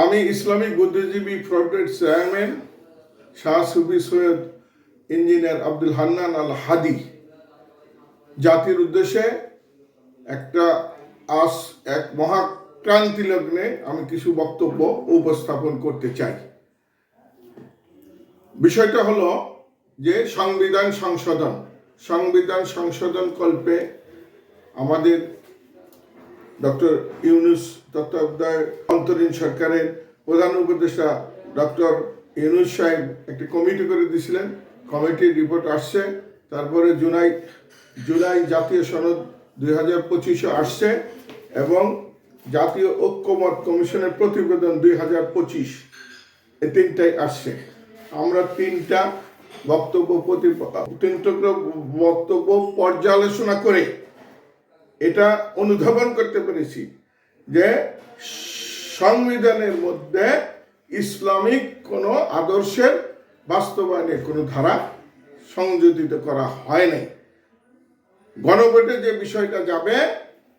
আমি ইসলামিক বুদ্ধিজীবী ফ্রন্টের চেয়ারম্যান শাহ সুফি সৈয়দ ইঞ্জিনিয়ার আব্দুল হান্নান আল হাদি জাতির উদ্দেশ্যে একটা আস এক মহাক্রান্তি লগ্নে আমি কিছু বক্তব্য উপস্থাপন করতে চাই। বিষয়টা হলো যে সংবিধান সংশোধন। সংবিধান সংশোধন কল্পে আমাদের ডক্টর ইউনুস তত্ত্বাবধায়ক, অন্তরীণ সরকারের প্রধান উপদেষ্টা ডক্টর ইউনুস সাহেব একটি কমিটি করে দিয়েছিলেন। কমিটির রিপোর্ট আসছে। তারপরে জুলাই জুলাই জাতীয় সনদ দুই হাজার পঁচিশে আসছে এবং জাতীয় ঐক্যমত কমিশনের প্রতিবেদন দুই হাজার পঁচিশ, এ তিনটাই আসছে। আমরা তিনটা বক্তব্য প্রতি তিনটা বক্তব্য পর্যালোচনা করে এটা অনুধাবন করতে পেরেছি যে সংবিধানের মধ্যে ইসলামিক কোনো আদর্শের বাস্তবায়নের কোনো ধারা সংযোজিত করা হয় নাই। গণভোটে যে বিষয়টা যাবে,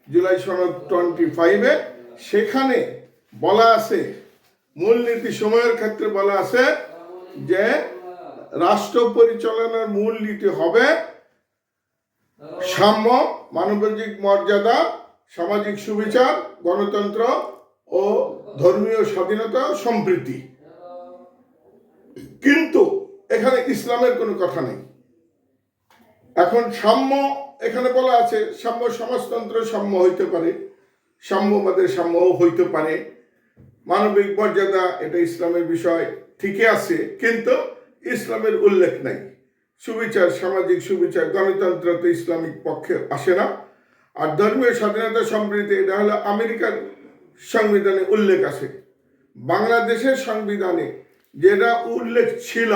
জুলাই সনদ টোয়েন্টি ফাইভে সেখানে বলা আছে, মূলনীতি সময়ের ক্ষেত্রে বলা আছে যে রাষ্ট্র পরিচালনার মূলনীতি হবে সাম্য মানবাধিক মর্যাদা, সামাজিক সুবিচার, গণতন্ত্র ও ধর্মীয় স্বাধীনতা সম্প্রীতি কিন্তু এখানে ইসলামের কোনো কথা নেই। এখন সাম্য এখানে বলা আছে, সাম্য সমাজতন্ত্র সাম্য হইতে পারে সাম্যবাদের সাম্যও হইতে পারে। মানবিক মর্যাদা, এটা ইসলামের বিষয় ঠিকই আছে, কিন্তু ইসলামের উল্লেখ নাই। সুবিচার, সামাজিক সুবিচার, গণতন্ত্র তো ইসলামিক পক্ষে আসে না। আর ধর্মীয় স্বাধীনতা সম্প্রীতি এটা হলো আমেরিকার সংবিধানে উল্লেখ আছে। বাংলাদেশের সংবিধানে যেটা উল্লেখ ছিল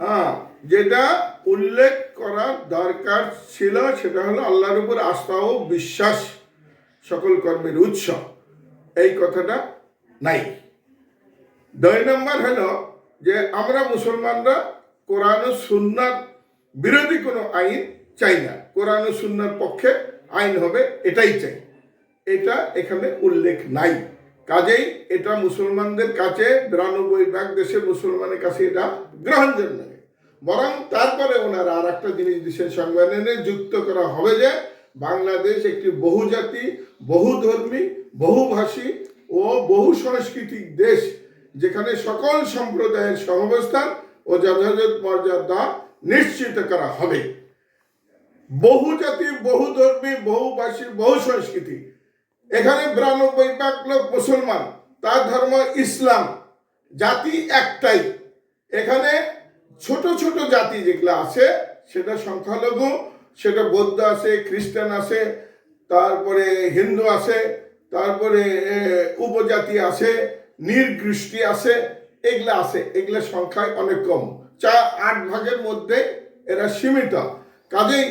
হ্যাঁ যেটা উল্লেখ করার দরকার ছিল সেটা হলো আল্লাহর উপর আস্থা ও বিশ্বাস, সকল কর্মের উৎস। এই কথাটা নাই। দুই নম্বর হলো যে আমরা মুসলমানরা কোরআন ও সুন্নার বিরোধী কোনো আইন চাই না। কোরআন ও সুন্নার পক্ষে আইন হবে, এটাই চাই। এটা এখানে উল্লেখ নাই। কাজেই এটা মুসলমানদের কাছে, বিরানব্বই ভাগ দেশের মুসলমানের কাছে এটা গ্রহণযোগ্য নয়। বরং তারপরে ওনারা আর একটা জিনিস দেশের সংবিধানে, যুক্ত করা হবে যে বাংলাদেশ একটি বহুজাতি, বহুধর্মী, বহুভাষী ও বহু সাংস্কৃতিক দেশ, যেখানে সকল সম্প্রদায়ের সহাবস্থান ও যথাযথ মর্যাদা নিশ্চিত করা হবে। বহু জাতি বহু ধর্মী বহুভাষী বহু সংস্কৃতি এখানে বিরানব্বই ভাগ লোক মুসলমান, তার ধর্ম ইসলাম। জাতি একটাই। এখানে ছোট ছোট জাতি যেগুলো আছে, সেটা সংখ্যালঘু, সেটা বৌদ্ধ আছে, খ্রিস্টান আছে, তারপরে হিন্দু আছে, তারপরে উপজাতি আছে নির্গৃষ্টি আছে এগুলা আছে এগুলা সংখ্যায় অনেক কম। চা আট ভাগের মধ্যে এরা সীমিত। কাজেই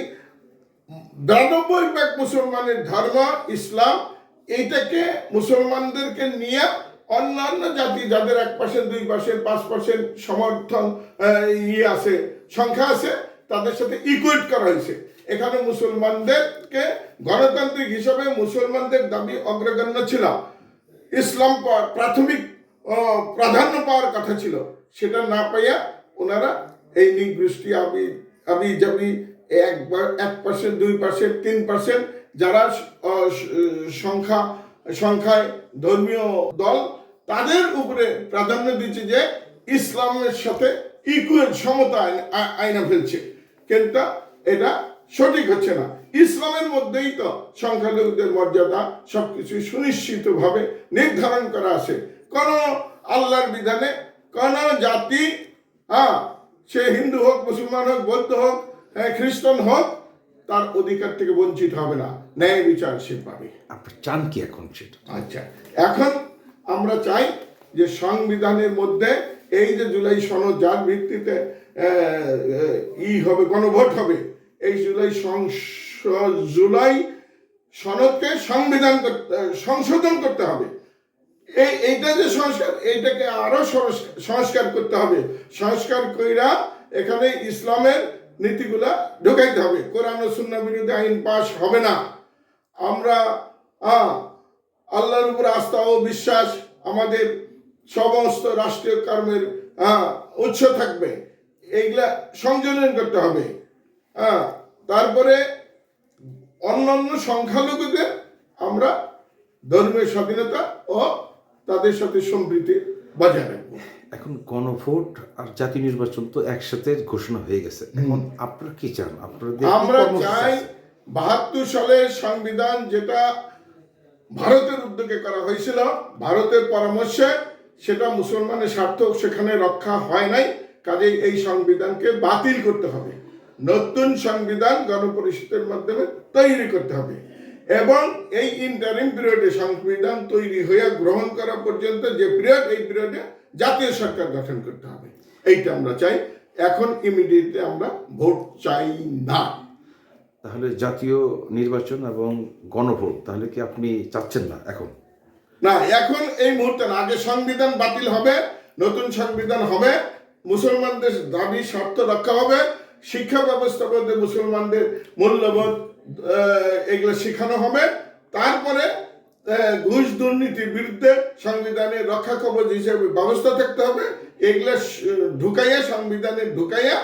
বিরানব্বই ভাগ মুসলমানের ধর্ম ইসলাম, এইটাকে মুসলমানদেরকে নিয়ে অন্যান্য জাতি, যাদের এক পার্সেন্ট দুই পার্সেন্ট পাঁচ পার্সেন্ট সমর্থন ইয়ে আছে, সংখ্যা আছে, তাদের সাথে ইকুয়েট করা হয়েছে। এখানে মুসলমানদেরকে গণতান্ত্রিক হিসাবে মুসলমানদের দাবি অগ্রগণ্য ছিল। ইসলাম প্রাথমিক প্রাধান্য পাওয়ার কথা ছিল। সেটা না পাইয়া ওনারা এই নিগৃষ্টি আবি আবি যাবি একবার, এক পার্সেন্ট দুই পার্সেন্ট তিন পার্সেন্ট যারা সংখ্যা, সংখ্যায় ধর্মীয় দল, তাদের উপরে প্রাধান্য দিচ্ছে যে ইসলামের সাথে ইকুয়েল সমতা আইনা ফেলছে। কিন্তু এটা সঠিক হচ্ছে না। ইসলামের মধ্যেই তো সংখ্যালঘুদের মর্যাদা সবকিছু সুনিশ্চিতভাবে নির্ধারণ করা আছে। কোন আল্লাহর বিধানে। কোন জাতি হ্যাঁ সে হিন্দু হোক মুসলমান হোক বৌদ্ধ হোক হ্যাঁ, খ্রিস্টান হোক তার অধিকার থেকে বঞ্চিত হবে না। ন্যায় বিচার সে পাবে। আপনি চান কি এখন সেটা? আচ্ছা এখন আমরা চাই যে সংবিধানের মধ্যে এই যে জুলাই সনদ যার ভিত্তিতে ই হবে গণভোট হবে এই জুলাই জুলাই সনদকে সংবিধান সংশোধন করতে হবে। এই এইটা যে সংস্কার, এইটাকে আরও সংস্কার- করতে হবে। সংস্কার কইরা এখানে ইসলামের নীতিগুলা ঢোকাইতে হবে। কোরআন ও সুন্নাহ বিরোধী আইন পাশ হবে না। আমরা আল্লাহর উপর আস্থা ও বিশ্বাস আমাদের সমস্ত রাষ্ট্রীয় কর্মের উৎস থাকবে। এইগুলা সংযোজন করতে হবে। হ্যাঁ তারপরে অন্যান্য সংখ্যালঘুদের আমরা ধর্মীয় স্বাধীনতা ও তাদের সাথে সম্প্রীতি বজায় রাখব। এখন গণভোট আর জাতীয় নির্বাচন তো একসাথে ঘোষণা হয়ে গেছে। এখন আপনারা কি চান? আপনাদের আমরা চাই বাহাত্তর সালের সংবিধান যেটা ভারতের উদ্যোগে করা হয়েছিল ভারতের পরামর্শে সেটা মুসলমানের স্বার্থ সেখানে রক্ষা হয় নাই কাজেই এই সংবিধানকে বাতিল করতে হবে। নতুন সংবিধান গণপরিষদের মাধ্যমে তৈরি করতে হবে। এবং এই ইন্টারিম পিরিয়ডে সংবিধান তৈরি হয়ে গ্রহণ করা পর্যন্ত যে পিরিয়ড এই পিরিয়ডে জাতীয় সরকার গঠন করতে হবে। এইটা আমরা চাই। এখন ইমিডিয়েটলি আমরা ভোট চাই না। তাহলে জাতীয় নির্বাচন এবং গণভোট তাহলে কি আপনি চাচ্ছেন না এখন? না এখন এই মুহূর্তে না আগে সংবিধান বাতিল হবে নতুন সংবিধান হবে মুসলমানদের দাবি স্বার্থ রক্ষা হবে শিক্ষা ব্যবস্থা মধ্যে মুসলমানদের মূল্যবোধ এগুলো শেখানো হবে। তারপরে ঘুষ দুর্নীতির বিরুদ্ধে সংবিধানের রক্ষা কবচ হিসেবে ব্যবস্থা থাকতে হবে। এগুলো ঢুকাইয়া সংবিধানে ঢুকাইয়া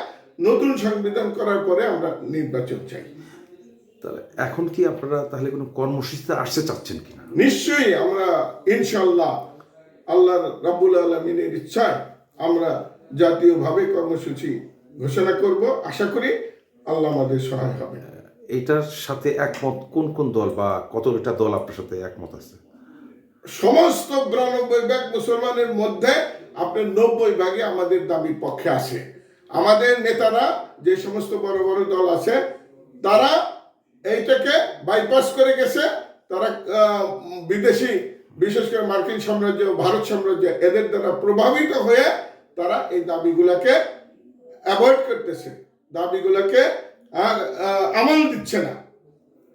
নতুন সংবিধান করার পরে আমরা নির্বাচন চাই। তাহলে এখন কি আপনারা তাহলে কোনো কর্মসূচিতে আসতে চাচ্ছেন কিনা? নিশ্চয়ই আমরা ইনশাল্লাহ আল্লাহ রাব্বুল আলমিনের ইচ্ছায় আমরা জাতীয়ভাবে কর্মসূচি ঘোষণা করব। আশা করি আল্লাহ আমাদের সহায় হবে। এইটার সাথে একমত কোন কোন দল বা কতটা দল আপনার সাথে একমত আছে? সমস্ত বিরানব্বই ভাগ মুসলমানের মধ্যে আপনার নব্বই ভাগে আমাদের দাবির পক্ষে আছে। আমাদের নেতারা যে সমস্ত বড় বড় দল আছে, তারা এইটাকে বাইপাস করে গেছে। তারা বিদেশি, বিশেষ করে মার্কিন সাম্রাজ্য, ভারত সাম্রাজ্য, এদের দ্বারা প্রভাবিত হয়ে তারা এই দাবিগুলোকে অ্যাভয়েড করতেছে। দাবিগুলোকে আমল দিচ্ছে না।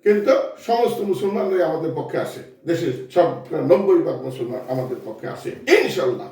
কিন্তু সমস্ত মুসলমানরাই আমাদের পক্ষে আসে। দেশের সব নব্বই ভাগ মুসলমান আমাদের পক্ষে আসে। ইনশাল্লাহ